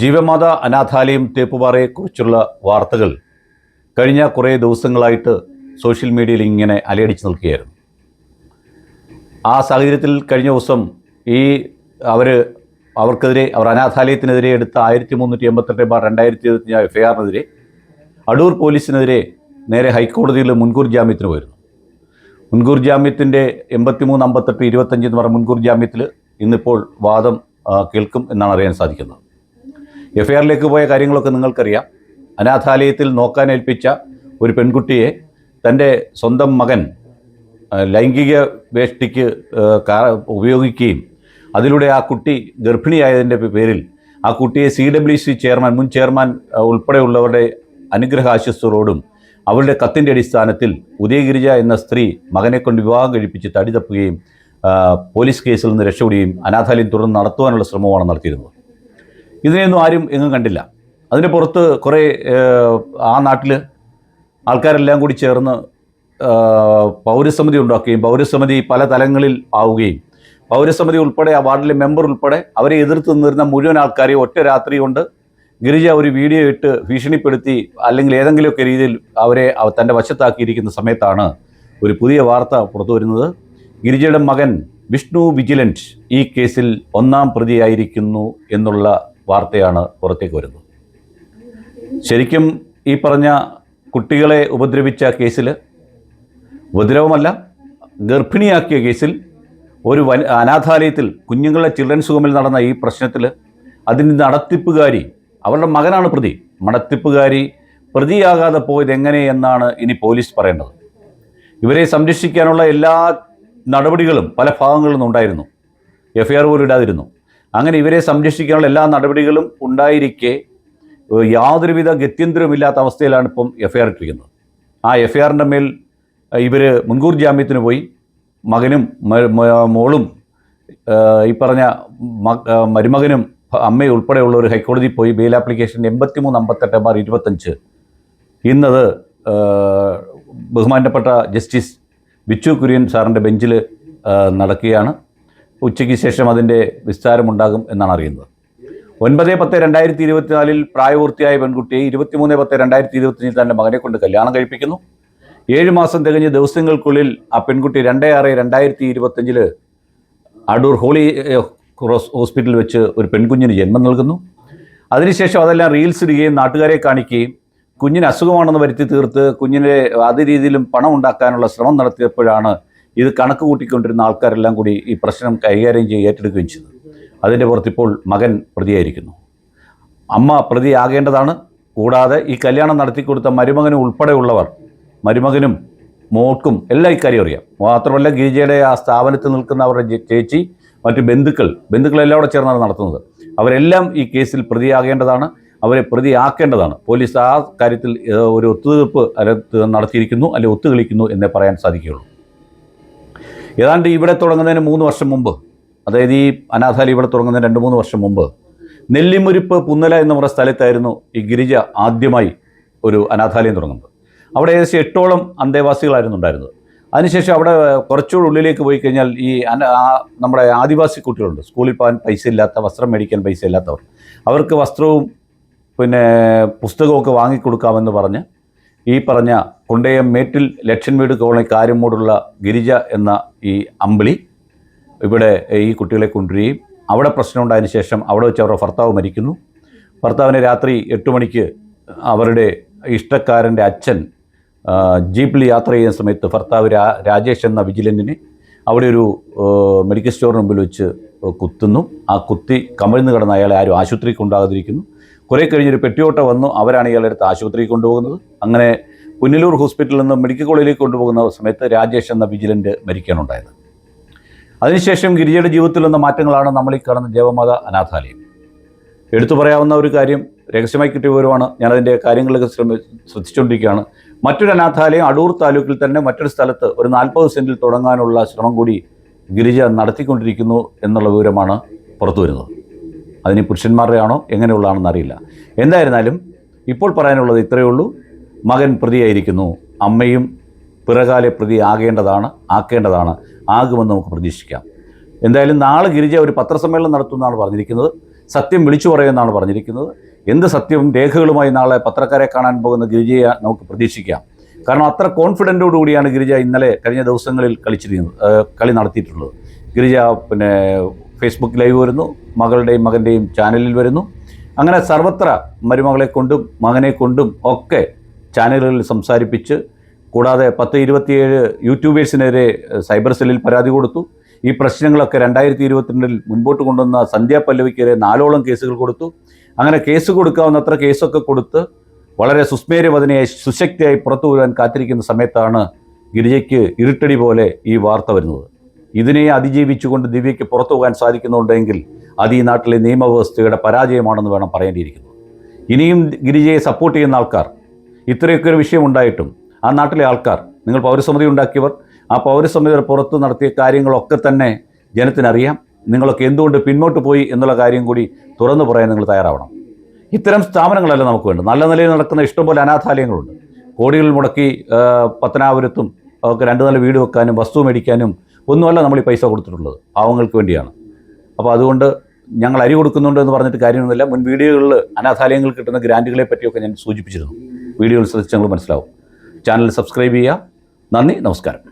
ജീവമാത അനാഥാലയം തേപ്പുപാറയെക്കുറിച്ചുള്ള വാർത്തകൾ കഴിഞ്ഞ കുറേ ദിവസങ്ങളായിട്ട് സോഷ്യൽ മീഡിയയിൽ ഇങ്ങനെ അലയടിച്ച് നിൽക്കുകയായിരുന്നു. ആ സാഹചര്യത്തിൽ കഴിഞ്ഞ ദിവസം ഈ അവർ അവർക്കെതിരെ അവർ അനാഥാലയത്തിനെതിരെ എടുത്ത ആയിരത്തി മുന്നൂറ്റി എൺപത്തെട്ട് ബാർ രണ്ടായിരത്തി ഇരുപത്തി എഫ് ഐ ആറിനെതിരെ അടൂർ പോലീസിനെതിരെ നേരെ ഹൈക്കോടതിയിൽ മുൻകൂർ ജാമ്യത്തിന് പോയിരുന്നു. മുൻകൂർ ജാമ്യത്തിന്റെ എൺപത്തിമൂന്ന് അമ്പത്തെട്ട് ഇരുപത്തഞ്ച് എന്ന് പറഞ്ഞ മുൻകൂർ ജാമ്യത്തിൽ ഇന്നിപ്പോൾ വാദം കേൾക്കും എന്നാണ് അറിയാൻ സാധിക്കുന്നത്. എഫ് ഐ ആറിലേക്ക് പോയ കാര്യങ്ങളൊക്കെ നിങ്ങൾക്കറിയാം. അനാഥാലയത്തിൽ നോക്കാൻ ഏൽപ്പിച്ച ഒരു പെൺകുട്ടിയെ തന്റെ സ്വന്തം മകൻ ലൈംഗിക വേഷ്ടിക്ക് ഉപയോഗിക്കുകയും അതിലൂടെ ആ കുട്ടി ഗർഭിണിയായതിന്റെ പേരിൽ ആ കുട്ടിയെ സി ഡബ്ല്യു സി ചെയർമാൻ മുൻ ചെയർമാൻ ഉൾപ്പെടെയുള്ളവരുടെ അനുഗ്രഹാശസ്സറോടും അവളുടെ കത്തിന്റെ അടിസ്ഥാനത്തിൽ ഉദയഗിരിജ എന്ന സ്ത്രീ മകനെ കൊണ്ട് വിവാഹം കഴിപ്പിച്ച് തടി തപ്പുകയും പോലീസ് കേസിൽ നിന്ന് രക്ഷപ്പെടുകയും അനാഥാലയം തുടർന്ന് നടത്തുവാനുള്ള ശ്രമമാണ് നടത്തിയിരുന്നത്. ഇതിനെയൊന്നും ആരും എങ്ങും കണ്ടില്ല. അതിന് പുറത്ത് കുറേ ആ നാട്ടിൽ ആൾക്കാരെല്ലാം കൂടി ചേർന്ന് പൗരസമിതി ഉണ്ടാക്കുകയും പൗരസമിതി പല തലങ്ങളിൽ ആവുകയും പൗരസമിതി ഉൾപ്പെടെ ആ വാർഡിലെ മെമ്പർ ഉൾപ്പെടെ അവരെ എതിർത്ത് നിന്നിരുന്ന മുഴുവൻ ആൾക്കാരെയും ഒറ്റ രാത്രി കൊണ്ട് ഗിരിജ ഒരു വീഡിയോ ഇട്ട് ഭീഷണിപ്പെടുത്തി അല്ലെങ്കിൽ ഏതെങ്കിലുമൊക്കെ രീതിയിൽ അവരെ അവ- തന്റെ വശത്താക്കിയിരിക്കുന്ന സമയത്താണ് ഒരു പുതിയ വാർത്ത പുറത്തു വരുന്നത്. ഗിരിജയുടെ മകൻ വിഷ്ണു വിജിലന്റ് ഈ കേസിൽ ഒന്നാം പ്രതിയായിരിക്കുന്നു എന്നുള്ള വാർത്തയാണ് പുറത്തേക്ക് വരുന്നത്. ശരിക്കും ഈ പറഞ്ഞ കുട്ടികളെ ഉപദ്രവിച്ച കേസിൽ ഉപദ്രവമല്ല ഗർഭിണിയാക്കിയ കേസിൽ ഒരു വൻ അനാഥാലയത്തിൽ കുഞ്ഞുങ്ങളുടെ ചിൽഡ്രൻസ് ഹോമിൽ നടന്ന ഈ പ്രശ്നത്തിൽ അതിന്റെ നടത്തിപ്പുകാരി അവരുടെ മകനാണ് പ്രതി. നടത്തിപ്പുകാരി പ്രതിയാകാതെ പോയത് എങ്ങനെ എന്നാണ് ഇനി പോലീസ് പറയേണ്ടത്. ഇവരെ സംരക്ഷിക്കാനുള്ള എല്ലാ നടപടികളും പല ഭാഗങ്ങളിൽ നിന്നുണ്ടായിരുന്നു. എഫ്ഐആർ പോലും ഇടാതിരുന്നു. അങ്ങനെ ഇവരെ സംരക്ഷിക്കാനുള്ള എല്ലാ നടപടികളും ഉണ്ടായിരിക്കെ യാതൊരുവിധ ഗത്യന്തരവുമില്ലാത്ത അവസ്ഥയിലാണ് ഇപ്പം എഫ് ഐ ആർ ഇട്ടിരിക്കുന്നത്. ആ എഫ് ഐ ആറിന്റെ മേൽ ഇവർ മുൻകൂർ ജാമ്യത്തിന് പോയി. മകനും മോളും ഈ പറഞ്ഞ മരുമകനും അമ്മയും ഉൾപ്പെടെയുള്ളവർ ഹൈക്കോടതിയിൽ പോയി ബെയിൽ ആപ്ലിക്കേഷൻ എൺപത്തി മൂന്ന് അമ്പത്തെട്ട് ബാർ ഇരുപത്തഞ്ച്. ഇന്നത് ബഹുമാനപ്പെട്ട ജസ്റ്റിസ് ബിച്ചു കുര്യൻ സാറിന്റെ ബെഞ്ചിൽ നടക്കുകയാണ്. ഉച്ചയ്ക്ക് ശേഷം അതിന്റെ വിസ്താരമുണ്ടാകും എന്നാണ് അറിയുന്നത്. ഒൻപത് പത്ത് രണ്ടായിരത്തി ഇരുപത്തിനാലിൽ പ്രായപൂർത്തിയായ പെൺകുട്ടിയെ ഇരുപത്തിമൂന്ന് പത്ത് രണ്ടായിരത്തി ഇരുപത്തിയഞ്ചിൽ തന്റെ മകനെ കൊണ്ട് കല്യാണം കഴിപ്പിക്കുന്നു. ഏഴ് മാസം തികഞ്ഞ ദിവസങ്ങൾക്കുള്ളിൽ ആ പെൺകുട്ടി രണ്ട് ആറ് രണ്ടായിരത്തി ഇരുപത്തഞ്ചിൽ അടൂർ ഹോളി ഹോസ്പിറ്റലിൽ വെച്ച് ഒരു പെൺകുഞ്ഞിന് ജന്മം നൽകുന്നു. അതിനുശേഷം അതെല്ലാം റീൽസ് ഇടുകയും നാട്ടുകാരെ കാണിക്കുകയും കുഞ്ഞിന് അസുഖമാണെന്ന് വരുത്തി തീർത്ത് കുഞ്ഞിനെ അത് രീതിയിലും പണം ഉണ്ടാക്കാനുള്ള ശ്രമം നടത്തിയപ്പോഴാണ് ഇത് കണക്ക് കൂട്ടിക്കൊണ്ടിരുന്ന ആൾക്കാരെല്ലാം കൂടി ഈ പ്രശ്നം കൈകാര്യം ചെയ്ത് ഏറ്റെടുക്കുകയും ചെയ്തു. അതിന്റെ പുറത്തിപ്പോൾ മകൻ പ്രതിയായിരിക്കുന്നു. അമ്മ പ്രതിയാകേണ്ടതാണ്. കൂടാതെ ഈ കല്യാണം നടത്തിക്കൊടുത്ത മരുമകനും ഉൾപ്പെടെയുള്ളവർ മരുമകനും മോൾക്കും എല്ലാ ഇക്കാര്യം അറിയാം. മാത്രമല്ല ഗിരിജയുടെ ആ സ്ഥാപനത്തിൽ നിൽക്കുന്ന അവരുടെ ചേച്ചി മറ്റ് ബന്ധുക്കൾ ബന്ധുക്കളെല്ലാം കൂടെ ചേർന്നാണ് നടത്തുന്നത്. അവരെല്ലാം ഈ കേസിൽ പ്രതിയാകേണ്ടതാണ്. അവരെ പ്രതിയാക്കേണ്ടതാണ്. പോലീസ് ആ കാര്യത്തിൽ ഒരു ഒത്തുതീർപ്പ് നടത്തിയിരിക്കുന്നു അല്ലെങ്കിൽ ഒത്തുകളിക്കുന്നു എന്നേ പറയാൻ സാധിക്കുകയുള്ളൂ. ഏതാണ്ട് ഇവിടെ തുടങ്ങുന്നതിന് മൂന്ന് വർഷം മുമ്പ് അതായത് ഈ അനാഥാലി ഇവിടെ തുടങ്ങുന്നതിന് രണ്ട് മൂന്ന് വർഷം മുമ്പ് നെല്ലിമുരിപ്പ് പുന്നല എന്ന് പറയുന്ന സ്ഥലത്തായിരുന്നു ഈ ഗിരിജ ആദ്യമായി ഒരു അനാഥാലയം തുടങ്ങുന്നത്. അവിടെ ഏകദേശം എട്ടോളം അന്തേവാസികളായിരുന്നു ഉണ്ടായിരുന്നത്. അതിനുശേഷം അവിടെ കുറച്ചുകൂടി ഉള്ളിലേക്ക് പോയി കഴിഞ്ഞാൽ ഈ നമ്മുടെ ആദിവാസി കുട്ടികളുണ്ട്. സ്കൂളിൽ പോകാൻ പൈസ ഇല്ലാത്ത വസ്ത്രം മേടിക്കാൻ പൈസ ഇല്ലാത്തവർ. അവർക്ക് വസ്ത്രവും പിന്നെ പുസ്തകമൊക്കെ വാങ്ങിക്കൊടുക്കാമെന്ന് പറഞ്ഞ് ഈ പറഞ്ഞ കൊണ്ടേയം മേറ്റിൽ ലക്ഷൻ വീട് കോളനി കാര്യമോടുള്ള ഗിരിജ എന്ന ഈ അമ്പിളി ഇവിടെ ഈ കുട്ടികളെ കൊണ്ടുവരികയും അവിടെ പ്രശ്നം ഉണ്ടായതിനു ശേഷം അവിടെ വെച്ച് അവരുടെ ഭർത്താവ് മരിക്കുന്നു. ഭർത്താവിനെ രാത്രി എട്ട് മണിക്ക് അവരുടെ ഇഷ്ടക്കാരന്റെ അച്ഛൻ ജീപ്പിൽ യാത്ര ചെയ്യുന്ന സമയത്ത് ഭർത്താവ് രാജേഷ് എന്ന വിജിലന്റിനെ അവിടെ ഒരു മെഡിക്കൽ സ്റ്റോറിന് മുമ്പിൽ വെച്ച് കുത്തുന്നു. ആ കുത്തി കമിഴ്ന്ന് കിടന്ന അയാളെ ആരും ആശുപത്രിക്ക് കൊണ്ടാകാതിരിക്കുന്നു കുറേ കഴിഞ്ഞൊരു പെട്ടിയോട്ട വന്നു. അവരാണ് ഇയാളെ അടുത്ത് ആശുപത്രിയിൽ കൊണ്ടുപോകുന്നത്. അങ്ങനെ പുനലൂർ ഹോസ്പിറ്റലിൽ നിന്ന് മെഡിക്കൽ കോളേജിലേക്ക് കൊണ്ടുപോകുന്ന സമയത്ത് രാജേഷ് എന്ന വിജിലന്റ് മരിക്കാനുണ്ടായത് അതിനുശേഷം ഗിരിജയുടെ ജീവിതത്തിൽ വന്ന മാറ്റങ്ങളാണ് നമ്മൾ ഈ കാണുന്ന ദേവമാത അനാഥാലയം. എടുത്തു പറയാവുന്ന ഒരു കാര്യം രഹസ്യമായി കിട്ടിയ വിവരമാണ്. ഞാനതിന്റെ കാര്യങ്ങളൊക്കെ ശ്രമി ശ്രദ്ധിച്ചുകൊണ്ടിരിക്കുകയാണ്. മറ്റൊരു അനാഥാലയം അടൂർ താലൂക്കിൽ തന്നെ മറ്റൊരു സ്ഥലത്ത് ഒരു നാൽപ്പത് സെന്റിൽ തുടങ്ങാനുള്ള ശ്രമം കൂടി ഗിരിജ നടത്തിക്കൊണ്ടിരിക്കുന്നു എന്നുള്ള വിവരമാണ് പുറത്തു വരുന്നത് അതിന് പുരുഷന്മാരുടെ ആണോ എങ്ങനെയുള്ളതാണെന്ന് അറിയില്ല. എന്തായിരുന്നാലും ഇപ്പോൾ പറയാനുള്ളത് ഇത്രയേ ഉള്ളൂ മകൻ പ്രതിയായിരിക്കുന്നു. അമ്മയും പിറകാലെ പ്രതി ആകേണ്ടതാണ് ആക്കേണ്ടതാണ്. ആകുമെന്ന് നമുക്ക് പ്രതീക്ഷിക്കാം. എന്തായാലും നാളെ ഗിരിജ ഒരു പത്രസമ്മേളനം നടത്തുമെന്നാണ് പറഞ്ഞിരിക്കുന്നത്. സത്യം വിളിച്ചു പറയുമെന്നാണ് പറഞ്ഞിരിക്കുന്നത്. എന്ത് സത്യവും രേഖകളുമായി നാളെ പത്രക്കാരെ കാണാൻ പോകുന്ന ഗിരിജയെ നമുക്ക് പ്രതീക്ഷിക്കാം. കാരണം അത്ര കോൺഫിഡന്റോടു കൂടിയാണ് ഗിരിജ ഇന്നലെ കഴിഞ്ഞ ദിവസങ്ങളിൽ കളിച്ചിരിക്കുന്നത് കളി നടത്തിയിട്ടുള്ളത്. ഗിരിജ പിന്നെ ഫേസ്ബുക്ക് ലൈവ് വരുന്നു മകളുടെയും മകന്റെയും ചാനലിൽ വരുന്നു. അങ്ങനെ സർവത്ര മരുമകളെ കൊണ്ടും മകനെ കൊണ്ടും ഒക്കെ ചാനലുകളിൽ സംസാരിപ്പിച്ച് കൂടാതെ പത്ത് ഇരുപത്തിയേഴ് യൂട്യൂബേഴ്സിനെതിരെ സൈബർ സെല്ലിൽ പരാതി കൊടുത്തു. ഈ പ്രശ്നങ്ങളൊക്കെ രണ്ടായിരത്തി ഇരുപത്തിരണ്ടിൽ മുൻപോട്ട് കൊണ്ടുവന്ന സന്ധ്യാ പല്ലവിക്കെതിരെ നാലോളം കേസുകൾ കൊടുത്തു. അങ്ങനെ കേസ് കൊടുക്കാവുന്നത്ര കേസൊക്കെ കൊടുത്ത് വളരെ സുസ്മേരവദനയായി സുശക്തിയായി പുറത്തു വരാൻ കാത്തിരിക്കുന്ന സമയത്താണ് ഗിരിജയ്ക്ക് ഇരുട്ടടി പോലെ ഈ വാർത്ത വരുന്നത്. ഇതിനെ അതിജീവിച്ചുകൊണ്ട് ദിവ്യയ്ക്ക് പുറത്തു പോകാൻ സാധിക്കുന്നുണ്ടെങ്കിൽ അത് ഈ നാട്ടിലെ നിയമവ്യവസ്ഥയുടെ പരാജയമാണെന്ന് വേണം പറയേണ്ടിയിരിക്കുന്നത് ഇനിയും ഗിരിജയെ സപ്പോർട്ട് ചെയ്യുന്ന ആൾക്കാർ ഇത്രയൊക്കെ ഒരു വിഷയം ഉണ്ടായിട്ടും ആ നാട്ടിലെ ആൾക്കാർ നിങ്ങൾ പൗരസമിതി ഉണ്ടാക്കിയവർ ആ പൗരസമിതിയുടെ പുറത്ത് നടത്തിയ കാര്യങ്ങളൊക്കെ തന്നെ ജനത്തിനറിയാം. നിങ്ങളൊക്കെ എന്തുകൊണ്ട് പിന്നോട്ട് പോയി എന്നുള്ള കാര്യം കൂടി തുറന്നു പറയാൻ നിങ്ങൾ തയ്യാറാവണം. ഇത്തരം സ്ഥാപനങ്ങളല്ല നമുക്ക് വേണ്ടത്? നല്ല നിലയിൽ നടക്കുന്ന ഇഷ്ടംപോലെ അനാഥാലയങ്ങളുണ്ട്. കോടികൾ മുടക്കി പത്തനാപുരത്തും ഒക്കെ രണ്ട് നില വീട് വെക്കാനും വസ്തു മേടിക്കാനും ഒന്നുമല്ല നമ്മൾ ഈ പൈസ കൊടുത്തിട്ടുള്ളത്. പാവങ്ങൾക്ക് വേണ്ടിയാണ്. അപ്പോൾ അതുകൊണ്ട് ഞങ്ങൾ അരി കൊടുക്കുന്നുണ്ട് എന്ന് പറഞ്ഞിട്ട് കാര്യമൊന്നുമില്ല. മുൻ വീഡിയോകളിൽ അനാഥാലയങ്ങൾ കിട്ടുന്ന ഗ്രാന്റുകളെ പറ്റിയൊക്കെ ഞാൻ സൂചിപ്പിച്ചിരുന്നു. വീഡിയോകൾ ശ്രദ്ധിച്ച് ഞങ്ങൾ മനസ്സിലാവും. ചാനൽ സബ്സ്ക്രൈബ് ചെയ്യുക. നന്ദി. നമസ്കാരം.